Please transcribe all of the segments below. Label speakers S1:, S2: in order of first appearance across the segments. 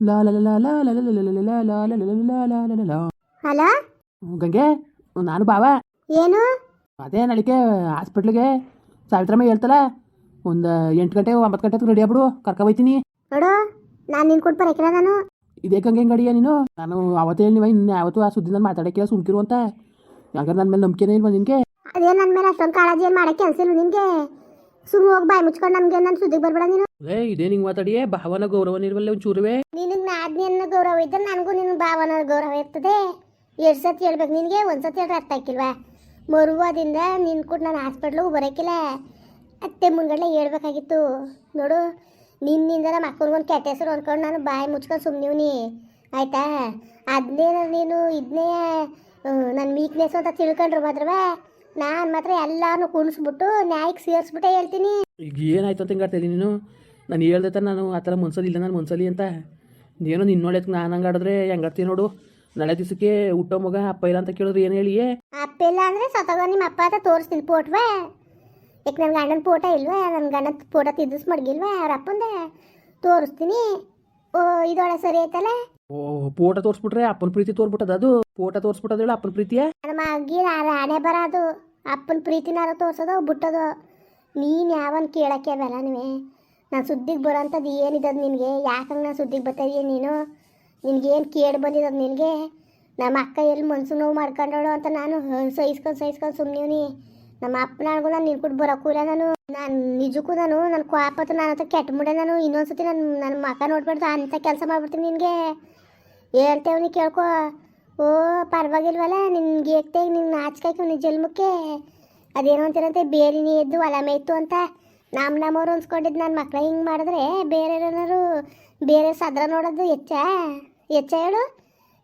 S1: ಲಾ ಲ ಲ ಲ ಲ ಲ ಲ ಲ ಲ ಲ ಲ ಲ ಲ ಲ ಲ.
S2: ಹಲೋ
S1: ಗಂಗೆ ನಾನು ಬಾವ
S2: ಏನು
S1: ಅದೇ ನಾಳಿಕೆ ಹಾಸ್ಪಿಟ್ಲಿಗೆ ಸಾವಿತ್ರಮ್ಮ ಹೇಳ್ತಲ್ಲ ಒಂದು ಎಂಟು ಗಂಟೆ ಒಂಬತ್ತು ಗಂಟೆ ರೆಡಿ ಆಗ್ಬಿಡು ಕರ್ಕೊ ಹೋಯ್ತೀನಿ
S2: ನೋಡು ನಾನು ನಿನ್ ಕೊಟ್ಟು ಬರಕಿಲ್ಲ ನಾನು
S1: ಇದೇ ಗಂಗೆ ಗಡಿಯ ನೀನು ನಾನು ಅವತ್ತೇ ಹೇಳಿ ನೀವು ಇನ್ನು ಯಾವತ್ತೂ ಆ ಸುದ್ದಿ ನಾನು ಮಾತಾಡೋಕ್ಕಿಲ್ಲ ಸುಮ್ಕಿರು ಅಂತ ಯಾಕಂದ್ರೆ ನನ್ನ ಮೇಲೆ ನಂಬಿಕೆನೇ ಇಲ್ವಾ ನಿನಗೆ
S2: ಅದೇ ನನ್ನ ಮೇಲೆ ಅಷ್ಟೊಂದು ಕಾಳಜಿ ಏನು ಮಾಡಕ್ಕೆ ಕೆಲಸ ನಿನ್ಗೆ ನಿನಗೆ ಸುಮ್ಮನೆ ಹೋಗಿ ಬಾಯಿ ಮುಚ್ಕೊಂಡು ನಮಗೆ ನನ್ನ ಸುದ್ದಿಗೆ ಬರ್ಬೇಡ ನೀನು
S1: ಏ ಇದೇ ನಿಂಗೆ ಮಾತಾಡಿಯೇ ಭಾವನ ಗೌರವ ಇರುವಲ್ಲ ಒಂಚೂರುವೆ
S2: ನಿನಗೆ ನಾದ್ನಿಯನ್ನ ಗೌರವ ಇದ್ದರೆ ನನಗೂ ನಿನ್ನ ಭಾವನ ಗೌರವ ಇರ್ತದೆ. ಎರಡು ಸತಿ ಹೇಳ್ಬೇಕು ನಿನಗೆ ಒಂದು ಸತಿ ಹೇಳಿದ್ರೆ ಅರ್ಥ ಆಕಿಲ್ವಾ ಮರುವಾದಿಂದ ನಿನ್ ಕೂಡ ನಾನು ಹಾಸ್ಪಿಟ್ಲಿಗೆ ಬರೋಕ್ಕಿಲ್ಲ ಅತ್ತೆ ಮುಂಗಡೆ ಹೇಳ್ಬೇಕಾಗಿತ್ತು. ನೋಡು ನಿನ್ನಿಂದ ನಮ್ಮ ಅಕ್ಕನಿಗೊಂದು ಕೆಟ್ಟ ಹೆಸರು ಅನ್ಕೊಂಡು ನಾನು ಬಾಯಿ ಮುಚ್ಕೊಂಡು ಸುಮ್ಮನಿವ್ನಿ ಆಯ್ತಾ? ಅದನ್ನೇ ನೀನು ಇದನ್ನೇ ನನ್ನ ವೀಕ್ನೆಸ್ ಅಂತ ತಿಳ್ಕೊಂಡ್ರು ಮಾತ್ರವೇ? ನಾನು ಮಾತ್ರ ಎಲ್ಲಾನು ಕುಣಿಸ್ಬಿಟ್ಟು ನ್ಯಾಯಕ್ಕೆ ಸೇರಿಸ್ಬಿಟ್ಟೆ ಹೇಳ್ತೀನಿ.
S1: ಈಗ ಏನಾಯ್ತು ಅಂತ ಹಿಂಗಾಡ್ತಾ ನೀನು? ನಾನು ಹೇಳ್ದೆ ತಾನೆ ನಾನು ಆ ಥರ ಮನ್ಸಲ್ಲಿ ಇಲ್ಲ ನಾನು ಮನ್ಸಲ್ಲಿ ಅಂತ. ಏನೋ ನೋಡಿ ನಾನು ಹಂಗೆ ಆಡಿದ್ರೆ ಹೆಂಗಾಡ್ತೀನಿ ನೋಡು. ನಾಳೆ ದಿವಸಕ್ಕೆ ಹುಟ್ಟೋ ಮಗ ಅಪ್ಪ ಇಲ್ಲ ಅಂತ ಕೇಳಿದ್ರೆ ಏನು ಹೇಳಿ
S2: ಅಪ್ಪ ಇಲ್ಲ ಅಂದರೆ ಸತಗ ನಿಮ್ಮ ಅಪ್ಪ ಅಂತ ತೋರಿಸ್ತೀನಿ ಫೋಟ್ವಾ. ಯಾಕೆ ನನ್ನ ಗಂಡನ ಫೋಟೋ ಇಲ್ವಾ? ನನ್ನ ಗಂಡನ ಫೋಟೋ ತಿದ್ದಿಸ್ ಮಡಗಿಲ್ವಾ? ಅವ್ರ ಅಪ್ಪಂದೆ. ತೋರಿಸ್ತೀನಿ. ಓ ಇದೊಳೆ ಸರಿ ಐತಲ್ಲ
S1: ಓ ಫೋಟೋ ತೋರಿಸ್ಬಿಟ್ರೆ ಅಪ್ಪನ ಪ್ರೀತಿ ತೋರ್ಬಿಟ್ಟದ ಅದು? ಫೋಟೋ ತೋರಿಸ್ಬಿಟ್ಟದ ಹೇಳು ಅಪ್ಪನ ಪ್ರೀತಿಯ?
S2: ನಮ್ಮ ಅಗ್ಗಿ ಬರ ಬರೋದು. ಅಪ್ಪನ ಪ್ರೀತಿನಾರ ತೋರ್ಸೋದು ಬಿಟ್ಟೋದು. ನೀನು ಯಾವನ್ ಕೇಳಕ್ಕೆ ಬೇಡ ನೀವೇ? ನಾನು ಸುದ್ದಿಗೆ ಬರೋಂಥದ್ದು ಏನಿದ್ದದು ನಿನಗೆ? ಯಾಕಂಗೆ ನಾನು ಸುದ್ದಿಗೆ ಬರ್ತಾ ಇದೀಯ ನೀನು? ನಿನಗೇನು ಕೇಳಿ ಬಂದಿದ್ದದು ನಿನಗೆ? ನಮ್ಮ ಅಕ್ಕ ಎಲ್ಲಿ ಮನ್ಸು ನೋವು ಮಾಡ್ಕೊಂಡಳು ಅಂತ ನಾನು ಸಹಿಸ್ಕೊಂಡು ಸಹಿಸ್ಕೊಂಡು ಸುಮ್ಮನಿವ್ನಿ ನಮ್ಮ ಅಪ್ಪನಾಗೂ ನಾನು ನಿನ್ಕೊಟ್ಟು ಇಲ್ಲ ನಾನು. ನಾನು ನಿಜಕ್ಕೂ ನಾನು ನನ್ನ ಕೋಪತ್ತು ನಾನು ಅಂತ ಕೆಟ್ಟ ಮುಡೆ ನಾನು. ಇನ್ನೊಂದ್ಸತಿ ನಾನು ನನ್ನ ಮಕ್ಕ ನೋಡ್ಬಾರ್ದು ಅಂಥ ಕೆಲಸ ಮಾಡ್ಬಿಡ್ತೀನಿ ನಿನಗೆ. ಹೇಳ್ತೇವನಿ ಕೇಳ್ಕೊ. ಓ, ಪರವಾಗಿಲ್ವಲ್ಲ, ನಿನ್ಗೆ ಏಕ್ತೆ ನಿನ್ನ ನಾಚಿಕಾಯ್ತು ನಿನ್ನ ಜನ್ಮಕ್ಕೆ ಅದೇನೋ ಬೇರೆ ಬೇರಿನಿ ಎದ್ದು ಹೊಲ ಮೇಯ್ತು ಅಂತ. ನಮ್ಮ ನಮ್ಮವ್ರು ಅನ್ಸ್ಕೊಂಡಿದ್ದು ನನ್ನ ಮಕ್ಳು ಹಿಂಗೆ ಮಾಡಿದ್ರೆ ಬೇರೆ ಏನಾರು ಬೇರೆ ಸದ್ರ ನೋಡೋದು ಹೆಚ್ಚ ಹೆಚ್ಚ ಹೇಳು?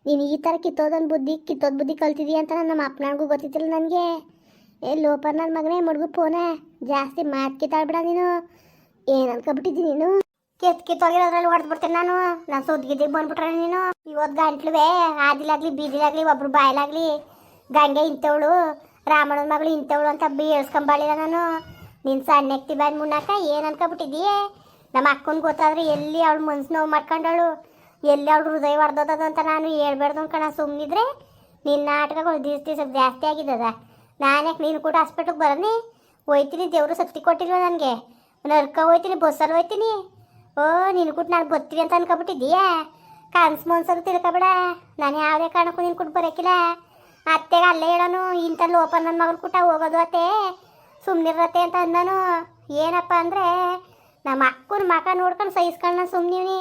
S2: ನೀನು ಈ ಥರ ಕಿತ್ತೋದೊಂದು ಬುದ್ಧಿ, ಕಿತ್ತೋದು ಬುದ್ಧಿ ಕಲ್ತಿದೀಯ ಅಂತ ನನ್ನ ಅಪ್ಪನಗೂ ಗೊತ್ತಿತ್ತಿಲ್ಲ ನನಗೆ. ಏ ಲೋಪರ್ ನನ್ನ ಮಗನೇ, ಮಡ್ಗು ಫೋನ ಜಾಸ್ತಿ ಮಾತು ಕಿತ್ತಾಡ್ಬೇಡ ನೀನು. ಏನು ಅನ್ಕೊಬಿಟ್ಟಿದ್ದಿ ನೀನು? ಕಿತ್ ಕಿತ್ತೋಗಿರೋದ್ರಲ್ಲಿ ಹೊಡೆದು ಬಿಡ್ತೀನಿ ನಾನು. ನಾನು ಸುದ್ದಿಗಿದ್ದಿಗೆ ಬಂದ್ಬಿಟ್ರೆ ನೀನು. ಇವತ್ತು ಗಂಟ್ಲುವೆ, ಆದಿಲಾಗ್ಲಿ, ಬೀದಿಲಾಗ್ಲಿ, ಒಬ್ರು ಬಾಯಲಾಗ್ಲಿ. ಗಂಗೆ ಇಂಥವಳು ರಾಮಣ್ಣನ ಮಗಳು ಇಂಥವಳು ಅಂತ ಬೀಳ್ಸ್ಕೊಂಬಾಳಿಲ್ಲ ನಾನು. ನಿನ್ನ ಸಣ್ಣಕ್ತಿ ಬಂದು ಮುನ್ನಾಕ ಏನು ಅನ್ಕೊಬಿಟ್ಟಿದ್ದೀಯೇ? ನಮ್ಮ ಅಕ್ಕನ ಗೊತ್ತಾದ್ರೆ ಎಲ್ಲಿ ಅವಳು ಮನ್ಸು ನೋವು ಮಾಡ್ಕೊಂಡಳು? ಎಲ್ಲಿ ಅವಳು ಹೃದಯ ಹೊಡೆದದ ಅಂತ ನಾನು ಹೇಳ್ಬಾರ್ದು ಅನ್ಕಣ ಸುಮ್ಮನಿದ್ರೆ ನಿನ್ನ ಆಟಗಳು ದಿವಸ ದಿವಸ ಜಾಸ್ತಿ ಆಗಿದ್ದದ ನಾನು ಯಾಕೆ ನೀನು ಕೂಡ ಹಾಸ್ಪಿಟ್ಲಿಗೆ ಬರೋನಿ? ಹೋಯ್ತೀನಿ, ದೇವರು ಸತ್ತಿ ಕೊಟ್ಟಿಲ್ವ ನನಗೆ. ನರ್ಕ ಹೋಯ್ತೀನಿ ಬಸ್ಸಲ್ಲಿ ಹೋಯ್ತೀನಿ. ಓ ನಿನ್ನ ಕೂಡ ನಾನು ಬರ್ತೀವಿ ಅಂತ ಅನ್ಕೊಬಿಟ್ಟಿದ್ದೀಯಾ? ಕನ್ಸು ಮನ್ಸಲ್ಲಿ ತಿಳ್ಕೊಬೇಡ. ನಾನು ಯಾವುದೇ ಕಾರಣಕ್ಕೂ ನಿನ್ನ ಕೊಟ್ಟು ಬರೋಕ್ಕಿಲ್ಲ ಅತ್ತೆಗೆ ಅಲ್ಲೇ ಹೇಳೋನು, ಇಂಥ ಓಪನ್ ನನ್ನ ಮಗನ ಕೂಟ ಹೋಗೋದು ಅತ್ತೆ. ಸುಮ್ಮನಿರತ್ತೆ ಅಂತ ಅಂದನು. ಏನಪ್ಪ ಅಂದರೆ, ನಮ್ಮ ಅಕ್ಕನ ಮಕ ನೋಡ್ಕೊಂಡು ಸಹಿಸ್ಕೊಂಡು ನಾನು ಸುಮ್ಮನಿವ್ನಿ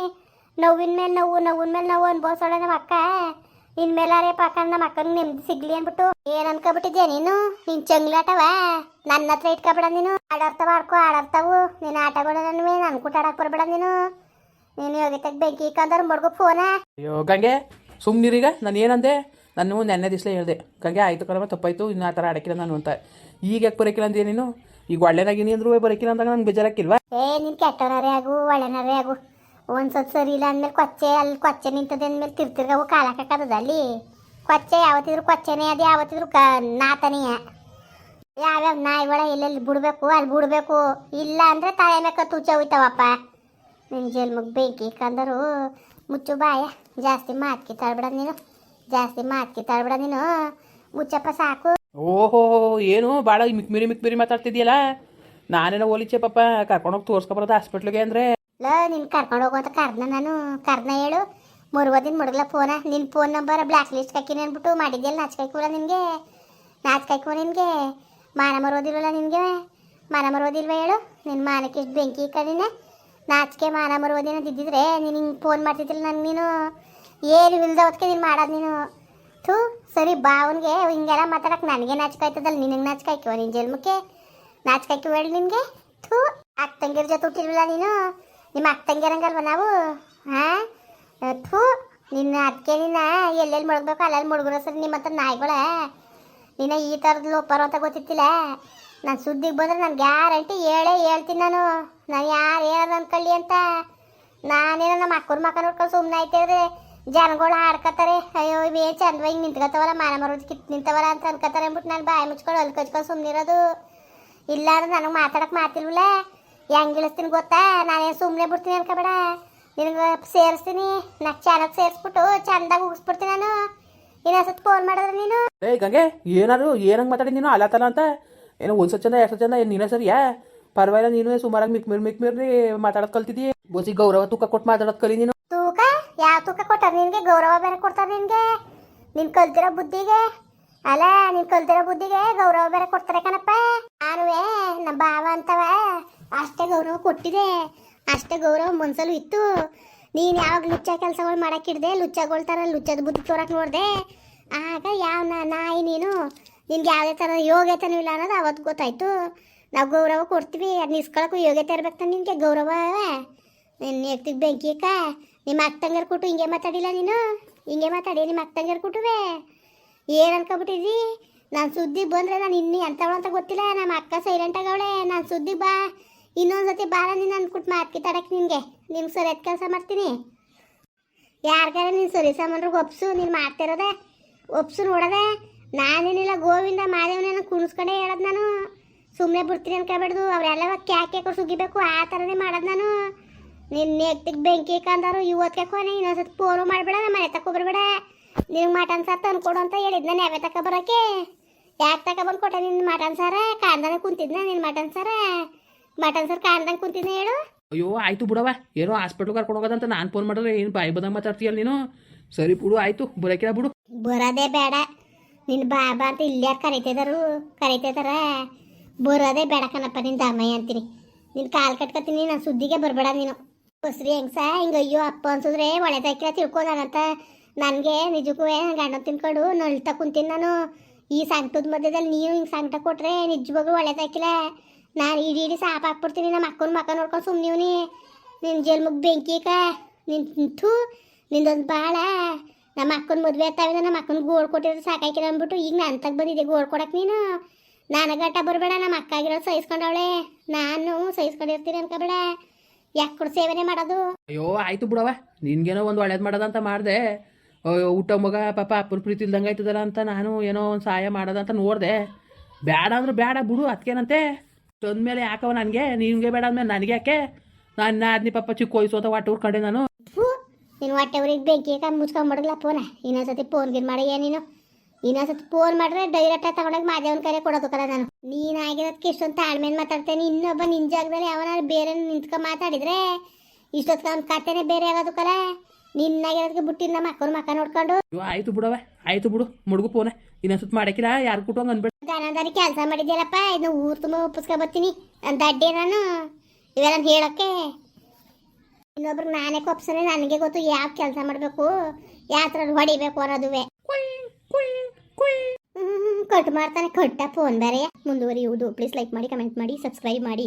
S2: ನೋವಿನ ಮೇಲೆ ನೋವು, ನೋವಿನ ಮೇಲೆ ನೋವು ಅನ್ಭವಿಸೋಳೆ ನಮ್ಮ ಅಕ್ಕ. ಇನ್ಮೇಲಾರೆ ಪಕ್ಕ ನಮ್ಮ ಅಕ್ಕನ ನೆಮ್ಮದಿ ಸಿಗ್ಲಿ ಅಂದ್ಬಿಟ್ಟು ಏನು ಅನ್ಕೊಬಿಟ್ಟಿದ್ಯಾ ನೀನು? ನಿನ್ ಚಂಗ್ಲಾಟವ ನನ್ನ ಹತ್ರ ಇಟ್ಕೊಬೇಡ ನೀನು. ಆಡಾಡ್ತಾವ ಆಡ್ಕೋ ಆಡಾಡ್ತಾವು ನೀನು ಆಟಗಳು ನನ್ವೆ ನನ್ ಕೂಟ ಆಡಕ್ಕೆ ಬರ್ಬೇಡ ನೀನು. ನೀನು ಯೋಗಿತಾಗ ಬೆಂಕಿ ಇಕ್ಕಂದ್ರೆ ಮಡ್ಗು ಫೋನ.
S1: ಅಯ್ಯೋ ಗಂಗೆ ಸುಮ್ಮನಿರೀಗ ನಾನು ಏನಂದೆ? ನಾನು ನೆನ್ನೆ ದಿವಸ ಹೇಳಿದೆ, ಗಂಗೆ, ಆಯಿತು ಕಣಮ್ಮ ತಪ್ಪಾಯ್ತು, ಇನ್ನು ಆ ಥರ ಆಡಕ್ಕಿಲ್ಲ ನಾನು ಅಂತ. ಈಗ ಯಾಕೆ ಬರೋಕ್ಕಿಲ್ಲ ಅಂದ್ರೆ ನೀನು? ಈಗ ಒಳ್ಳೆದಾಗಿನಿ ಅಂದ್ರೂ ಬರೋಕ್ಕಿಲ್ಲ ಅಂದಾಗ ನಂಗೆ ಬೇಜಾರಾಕಿಲ್ವಾ
S2: ಏ, ನಿನ್ ಕೆಟ್ಟವರೇ ಆಗು, ಒಳ್ಳೆನರೇ ಆಗು. ಒಂದ್ಸತ್ ಸರಿ ಇಲ್ಲ ಅಂದ್ಮೇಲೆ ಕೊಚ್ಚೆ, ಅಲ್ಲಿ ಕೊಚ್ಚೆ ನಿಂತದೆ ಅಂದ್ಮೇಲೆ ತಿರ್ತಿರ್ಗವು ಕಾಲ ಹಾಕಕ್ಕದ ಅಲ್ಲಿ? ಕೊಚ್ಚೆ ಯಾವತ್ತಿದ್ರು ಕೊಚ್ಚೆನೇ ಅದು, ಯಾವತ್ತಿದ್ರು ಕ, ನಾತನೇ. ಯಾವ್ಯಾವ ನಾಯಿಗಳ ಎಲ್ಲೆಲ್ಲಿ ಬಿಡ್ಬೇಕು, ಅಲ್ಲಿ ಬಿಡ್ಬೇಕು. ಇಲ್ಲ ಅಂದ್ರೆ ತಾಯಿ ಮೇಕ ತುಚ್ಚ ಹೋಯ್ತಾವಪ್ಪ. ನಿನ್ನ ಜೇಲ್ಮಗ್ ಬೆಂಕಿ ಕಂದರು ಮುಚ್ಚು ಬಾಯ, ಜಾಸ್ತಿ ಮಾತ್ಕಿ ತಳ್ಬೇಡ ನೀನು. ಜಾಸ್ತಿ ಮಾತ್ಕಿ ತಳ್ಬೇಡ ನೀನು. ಮುಚ್ಚಪ್ಪ ಸಾಕು.
S1: ಓಹೋ ಏನು? ಭಾಳ ಮಿಕ್ಮಿರಿ ಮಿಕ್ಮಿರಿ ಮಾತಾಡ್ತಿದ್ಯಲ್ಲ? ನಾನೇನೋ ಓಲಿಚೆ ಪಾಪ ಕರ್ಕೊಂಡೋಗಿ ತೋರ್ಸ್ಕೊಬರೋದು ಹಾಸ್ಪಿಟ್ಲಿಗೆ ಅಂದ್ರೆ?
S2: ಲ ನಿನ್ ಕರ್ಕೊಂಡು ಹೋಗು ಅಂತ ನಾನು. ಕರ್ನ ಹೇಳು. ದಿನ ಮಡಗಲ ಫೋನ ನಿನ್ ಫೋನ್ ನಂಬರ್ ಬ್ಲಾಕ್ ಲಿಸ್ಟ್ ಹಾಕಿನಿ ಅಂದ್ಬಿಟ್ಟು ಮಾಡಿದ್ಯಲ್ಲ ನಾಚ್ಕಾಯ್ಕೂಲ ನಿನಗೆ? ನಾಚ್ಕಾಯ್ಕೂ ನಿನಗೆ? ಮಾನ ಮರೋದಿಲ್ವಲ್ಲ ನಿನಗೆ? ಮಾನ ಮರೋದಿಲ್ವ ಹೇಳು? ನಿನ್ ಮಾನಕ್ಕೆ ಇಷ್ಟು ಬೆಂಕಿ ಕಣಿನ ನಾಚಿಕೆ ಮಾನ ಮರೋದಿನ ಇದ್ದಿದ್ರೆ ನೀನು ಹಿಂಗೆ ಫೋನ್ ಮಾಡ್ತಿದ್ದಿಲ್ಲ ನಾನು ನೀನು. ಏನು ಇಲ್ದ ಹೊತ್ಕೆ ನೀನು ಮಾಡೋದು ನೀನು? ಥೂ, ಸರಿ ಬಾ ಅವನಿಗೆ. ಹಿಂಗೆಲ್ಲ ಮಾತಾಡಕ್ಕೆ ನನಗೆ ನಾಚಿಕಾಯ್ತದಲ್ಲ ನಿನಗೆ ನಾಚಿಕಾಯ್ಕಿವ ನಿನ್ನ ಜನ್ಮಕ್ಕೆ ನಾಚಿಕಾಯ್ಕಿವ ಹೇಳಿ ನಿನಗೆ. ಥೂ, ಅಕ್ಕ ತಂಗಿರ ಜೊತೆ ಹುಟ್ಟಿಲ್ವಲ್ಲ ನೀನು? ನಿಮ್ಮ ಅಕ್ಕ ತಂಗಿರಂಗಲ್ವ ನಾವು? ಹಾಂ? ಥೂ, ನಿನ್ನ ಅದಕ್ಕೆ ನಿನ್ನ ಎಲ್ಲೆಲ್ಲಿ ಮುಳುಗ್ಬೇಕು ಅಲ್ಲೆಲ್ಲಿ ಮುಳುಗ್ರ ಸರಿ ನಿಮ್ಮ ಹತ್ರ ನಾಯಿಗಳ. ನಿನ್ನ ಈ ಥರದ್ದು ಲೋಪರು ಅಂತ ಗೊತ್ತಿತ್ತಿಲ್ಲ. ನಾನು ಸುದ್ದಿಗೆ ಬಂದ್ರೆ ನಾನು ಗ್ಯಾರಂಟಿ ಹೇಳೇ ಹೇಳ್ತೀನಿ ನಾನು. ನಾನು ಯಾರು ಏನಾರು ಅನ್ಕೊಳ್ಳಿ ಅಂತ. ನಾನೇನೋ ನಮ್ಮ ಅಕ್ಕನ ಮಕ್ಕ ನೋಡ್ಕೊಂಡು ಸುಮ್ಮನೆ ಆಯ್ತಿದ್ರೆ ಜನಗಳು ಆಡ್ಕತ್ತಾರೆ ಅಯ್ಯೋ, ಇವೇ ಚಂದವಾಗಿ ನಿಂತ್ಕೋತಾವಲ್ಲ, ಮನೆ ಮರೋದು ಕಿತ್ ನಿಂತವಲ್ಲ ಅಂತ ಅನ್ಕೋತಾರೆ ಅಂದ್ಬಿಟ್ಟು ನಾನು ಬಾಯಿ ಮುಚ್ಕೊಂಡು ಅಲ್ಲಿ ಕಚ್ಕೊಂಡು ಸುಮ್ಮನಿರೋದು ಇಲ್ಲ ಅಂದ್ರೆ ನನಗೆ ಮಾತಾಡಕ್ಕೆ ಮಾತಿಲ್ವಲ್ಲ? ಹೆಂಗೆ ಇಳಿಸ್ತೀನಿ ಗೊತ್ತಾ? ನಾನೇನು ಸುಮ್ಮನೆ ಬಿಡ್ತೀನಿ ಅನ್ಕೋಬೇಡ. ನಿನಗೆ ಸೇರಿಸ್ತೀನಿ. ನಾಲ್ಕು ಚಾನಕ್ ಸೇರಿಸ್ಬಿಟ್ಟು ಚಂದಾಗಿ ಉಗಿಸ್ಬಿಡ್ತೀನಿ ನಾನು. ಇನ್ನೊಂದ್ಸತಿ ಫೋನ್ ಮಾಡಿದ್ರೆ ನೀನು?
S1: ಏ ಗಂಗೆ, ಏನಾದ್ರು ಏನಂಗೆ ಮಾತಾಡಿ ನೀನು? ಅಲ್ಲತ್ತಲ್ಲ ಅಂತ? ಏನೋ ಒಂದು ಚಂದ ಎಷ್ಟು ಚಂದ ನೀನೇ ಸರಿಯಾ? ಪರವಾಗಿಲ್ಲ ನೀನು ಸುಮಾರಾಗಿ ಮಿಕ್ ಮಿಕ್ ಮಿರ್ರಿ ಮಾತಾಡೋದು ಕಲ್ತಿದ್ದಿ. ಬೋಸಿ ಗೌರವ ತುಕ್ಕ ಕೊಟ್ಟು ಮಾತಾಡೋದು ಕಲಿ ನೀನು.
S2: ಯಾವ ತೂಕ ಕೊಟ್ಟಾರ ನಿನಗೆ? ಗೌರವ ಬೇರೆ ಕೊಡ್ತಾರೆ ನಿನಗೆ? ನೀನು ಕಲ್ತಿರೋ ಬುದ್ಧಿಗೆ? ಅಲ್ಲ ನೀನು ಕಲ್ತಿರೋ ಬುದ್ಧಿಗೆ ಗೌರವ ಬೇರೆ ಕೊಡ್ತಾರೆ ಕಣಪ್ಪ. ನಾನುವೇ ನಮ್ಮ ಭಾವ ಅಂತವ. ಅಷ್ಟೇ ಗೌರವ ಕೊಟ್ಟಿದೆ. ಅಷ್ಟೇ ಗೌರವ ಮನ್ಸಲ್ಲೂ ಇತ್ತು. ನೀನು ಯಾವಾಗ ಲುಚ್ಚ ಕೆಲಸಗಳು ಮಾಡಕ್ಕಿಡ್ದೆ ಲುಚ್ಚಗೊಳ್ತಾರ ಥರ ಲುಚ್ಚದ ಬುದ್ಧಿ ತೋರಕ್ಕೆ ನೋಡಿದೆ, ಆಗ ಯಾವ ನಾಯಿ ನೀನು? ನಿನ್ಗೆ ಯಾವುದೇ ಥರದ ಯೋಗ್ಯತೆನೂ ಇಲ್ಲ ಅನ್ನೋದು ಅವತ್ತು ಗೊತ್ತಾಯ್ತು. ನಾವು ಗೌರವ ಕೊಡ್ತೀವಿ, ಅದು ನಿಸ್ಕೊಳಕ್ಕೂ ಯೋಗ್ಯತೆ ಇರ್ಬೇಕು ನಿನಗೆ ಗೌರವ ನಿನ್ನ ಎತ್ತಿಗೆ ಅಕ್ಕ. ನಿಮ್ಮ ಅಕ್ಕಂಗರ್ ಕೊಟ್ಟು ಹಿಂಗೆ ಮಾತಾಡಿಲ್ಲ ನೀನು? ಹಿಂಗೆ ಮಾತಾಡಿ, ನಿಮ್ಮ ಅಕ್ಕಂಗರ್ ಕೊಟ್ಟುವೆ ಏನು ಅನ್ಕೊಬಿಟ್ಟಿದ್ದಿ? ನಾನು ಸುದ್ದಿ ಬಂದರೆ ನಾನು ಇನ್ನು ಎಂಥವಳು ಅಂತ ಗೊತ್ತಿಲ್ಲ. ನಮ್ಮ ಅಕ್ಕ ಸೈಲೆಂಟ್ ಆಗವಳೆ. ನಾನು ಸುದ್ದಿ ಬಾ. ಇನ್ನೊಂದು ಸತಿ ಬಾರ ನೀನು ಅಂದ್ಬಿಟ್ಟು ಮಾತ್ಕಿತಾಡಕ್ಕೆ ನಿನಗೆ. ನಿಮ್ಗೆ ಸರಿಯಾದ ಕೆಲಸ ಮಾಡ್ತೀನಿ. ಯಾರಿಗಾರ ನೀನು ಸರಿ ಸಾಮಾನ್ರಿಗೆ ಒಪ್ಸು, ನೀನು ಮಾಡ್ತಿರೋದೆ. ಒಪ್ಸು ನೋಡದೆ. ನಾನೇನಿಲ್ಲ, ಗೋವಿಂದ ಮಾದೇವನೇನ ಕುಣಿಸ್ಕೊಂಡೇ ಹೇಳೋದು ನಾನು. ಸುಮ್ಮನೆ ಬಿಡ್ತೀನಿ ಅನ್ಕೋಬೇಡ್ದು. ಅವರೆಲ್ಲ ಕ್ಯಾಕೆ ಸುಗಿಬೇಕು ಆ ಥರನೇ ಮಾಡೋದು ನಾನು. ನಿನ್ನ ಎತ್ತಿಗೆ ಬೆಂಕಿ ಕಂದರು ಇವತ್ತಿಗೆ ಕೊನೆ ಇನ್ನೊಂದ್ಸತಿ ಫೋನು ಮಾಡಬೇಡ ನಮ್ಮ ಮನೆ ತಕೊ ಬರಬೇಡ ನಿನಗೆ ಮಟನ್ ಸಾರ್ ತಂದು ಕೊಡು ಅಂತ ಹೇಳಿದ್ನ ನಾವೇ ತಕ ಬರೋಕೆ. ಯಾಕೆ ತಗೊಬಂದು ಕೊಟ್ಟೆ ನಿನ್ನ ಮಟನ್ ಸಾರ? ಕಾಂದನೆ ಕುಂತಿದ್ನ ನಿನ್ನ ಮಟನ್ ಸಾರ? ಮಟನ್ ಸಾರ್ ಕಾಂದಂಗೆ ಕುಂತಿದ್ನ ಹೇಳು.
S1: ಅಯ್ಯೋ ಆಯ್ತು ಬಿಡವ ಏನೋ ಹಾಸ್ಪಿಟ್ಲ್ ಕರ್ಕೊಂಡು ಹೋಗೋದಂತ ನಾನು ಫೋನ್ ಮಾಡಿದ್ರೆ ಏನು ಬಾಯಿ ಬದಂಗೆ ಮಾತಾಡ್ತೀಯಲ್ಲ ನೀನು? ಸರಿ ಬಿಡು ಆಯ್ತು. ಬರೋಕಿಲ್ಲ ಬಿಡು.
S2: ಬರೋದೇ ಬೇಡ. ನಿನ್ನ ಬಾಬಾ ಅಂತ ಇಲ್ಲೇ ಕರಿತಿದಾರು? ಕರಿತಿದಾರ? ಬರೋದೇ ಬೇಡ ಕಣಪ್ಪ ನಿನ್ನ ದಮ್ಮಯ್ಯ ಅಂತೀನಿ. ನಿನ್ನ ಕಾಲು ಕಟ್ಕೊತೀನಿ ನಾನು ಸುದ್ದಿಗೆ ಬರಬೇಡ ನೀನು. ಬಸ್ರಿ ಹೆಂಗ್ಸ? ಹಿಂಗೆ ಅಯ್ಯೋ, ಅಪ್ಪ ಅನ್ಸಿದ್ರೆ ಒಳ್ಳೆದಾಕಿಲ್ಲ ತಿಳ್ಕೊಂಡಾನಂತ. ನನಗೆ ನಿಜಕ್ಕೂ ಗಂಡ ತಿನ್ಕೊಂಡು, ನಳ್ತಾ ಕುಂತೀನಿ ನಾನು. ಈ ಸಂಕಟದ ಮಧ್ಯದಲ್ಲಿ ನೀನು ಹಿಂಗೆ ಸಂಕಟ ಕೊಟ್ರೆ ನಿಜವಾಗ್ಲೂ ಒಳ್ಳೇದಾಕಿಲ್ಲ ನಾನು ಇಡೀ ಇಡೀ ಸಾಪ್ ಹಾಕ್ಬಿಡ್ತೀನಿ ನಮ್ಮ ಅಕ್ಕನ ಮಕ್ಕ ನೋಡ್ಕೊಂಡು ಸುಮ್ಮನಿವ್ನಿ ನಿನ್ನ ಜನ್ಮಕ್ಕೆ ಬೆಂಕಿ ಕ ನಿಂತು ನಿಂದೊಂದು ಬಾಳ. ನಮ್ಮ ಅಕ್ಕನ ಮದುವೆ ಆಗ್ತಾವಿದ ನಮ್ಮ ಅಕ್ಕನ ಗೋಳ್ ಕೊಟ್ಟಿರೋದು ಸಾಕಾಕಿಲ್ಲ ಅಂದ್ಬಿಟ್ಟು ಈಗ ನಾನು ತಗ ಬಂದಿದ್ದೆ ಗೋಳ್ ಕೊಡಕ್ಕೆ ನೀನು. ನಾನು ಗಟ್ಟ ಬರಬೇಡ ನಮ್ಮ ಅಕ್ಕ ಆಗಿರೋದು ಸಹಿಸ್ಕೊಂಡವಳೆ. ನಾನು ಸಹಿಸ್ಕೊಂಡಿರ್ತೀನಿ ಅನ್ಕೋಬೇಡ. ಯಾಕೆ ಕೊಡು ಸೇವನೆ ಮಾಡೋದು?
S1: ಅಯ್ಯೋ ಆಯ್ತು ಬಿಡವ ನಿನ್ಗೇನೋ ಒಂದು ಒಳ್ಳೇದು ಮಾಡೋದಂತ ಮಾಡಿದೆ. ಅಯ್ಯೋ ಊಟ ಮಗ ಪಾಪ ಅಪ್ಪನ ಪ್ರೀತಿ ಇಲ್ದಂಗೆ ಆಯ್ತದಲ್ಲ ಅಂತ ನಾನು ಏನೋ ಒಂದು ಸಹಾಯ ಮಾಡೋದಂತ ನೋಡಿದೆ. ಬೇಡ ಅಂದ್ರೆ ಬೇಡ ಬಿಡು ಅದಕ್ಕೇನಂತೆ ತಂದ್ಮೇಲೆ ಯಾಕವ ನನಗೆ? ನಿನಗೆ ಬೇಡ ಅಂದ್ಮೇಲೆ ನನಗೆ ಯಾಕೆ? ನಾನು ನಾದ್ನಿ ಪಾಪ ಚಿಕ್ಕ ವಯಸ್ಸು ಅಂತ ಒಟ್ಟು ಊರ್ಕೊಂಡೆ ನಾನು.
S2: ನೀನು ಹೊಟ್ಟೆ ಊರಿಗೆ ಬೆಂಕಿ ಮುಚ್ಕೊಂಬಿಡಲ್ಲ ಫೋನ ಇನ್ನೊಂದ್ಸತಿ ಫೋನ್ ಗಿನ್ ಮಾಡಿ ನೀನು. ಇನ್ನೊಂದ್ಸತಿ ಫೋನ್ ಮಾಡಿದ್ರೆ ಡೈರೆಕ್ಟ್ ಆಗಿ ತಗೊಂಡೋಗಿ ಮಾದೇವನ್ ಕರೆ ಕೊಡೋದು ಕಲ ನಾನು. ನೀನ್ ಆಗಿರೋದಕ್ಕೆ ಇಷ್ಟೊಂದು ಮಾತಾಡ್ತೇನೆ ಇನ್ನೊಬ್ಬ ನಿನ್ ಜಾಗದಲ್ಲಿ ಅವನಾರು ಬೇರೆ ನಿಂತ್ಕೊಂಡ್ ಮಾತಾಡಿದ್ರೆ ಇಷ್ಟೊತ್ತಿಗೆ ಅವ್ನ ಕತೆನೆ ಬೇರೆ ಆಗೋದು ನಿನ್ನ ನಿನ್ನಾಗಿರೋದಕ್ಕೆ ಬಿಟ್ಟಿಲ್ಲ ನಮ್ಮ ಅಕ್ಕನ ಮಕ್ಕ ನೋಡ್ಕೊಂಡು.
S1: ಆಯ್ತು ಬಿಡವ ಆಯ್ತು ಬಿಡು ಮುಡುಗು ಫೋನೆ ಇನ್ನೊಂದ್ಸತ್ ಮಾಡಕ್ಕಿಲ್ಲ ಯಾರು ಕುಟುಂಬ
S2: ಗಾನದಾರಿ ಕೆಲಸ ಮಾಡಿದ್ಯಲ್ಲಪ್ಪ ಇದನ್ನ ಊರು ತುಂಬ ಒಪ್ಪಿಸ್ಕೊ ಬರ್ತೀನಿ ಅಂತ ಅಡ್ಡಿ ನಾನು. ಇವೆಲ್ಲ ಹೇಳಕ್ಕೆ ಇನ್ನೊಬ್ರು ನಾನೇ ಕೊಪ್ಸನೆ ನನಗೆ ಗೊತ್ತು ಯಾವ ಕೆಲಸ ಮಾಡಬೇಕು ಯಾವ ಥರ ಹೊಡಿಬೇಕು ಅನ್ನೋದುವೆ. ಕಟ್ ಮಾಡ್ತಾನೆ ಕಟ್ಟ ಫೋನ್ ಬೇರೆ. ಮುಂದುವರಿಯುವುದು. ಪ್ಲೀಸ್ ಲೈಕ್ ಮಾಡಿ ಕಮೆಂಟ್ ಮಾಡಿ ಸಬ್ಸ್ಕ್ರೈಬ್ ಮಾಡಿ.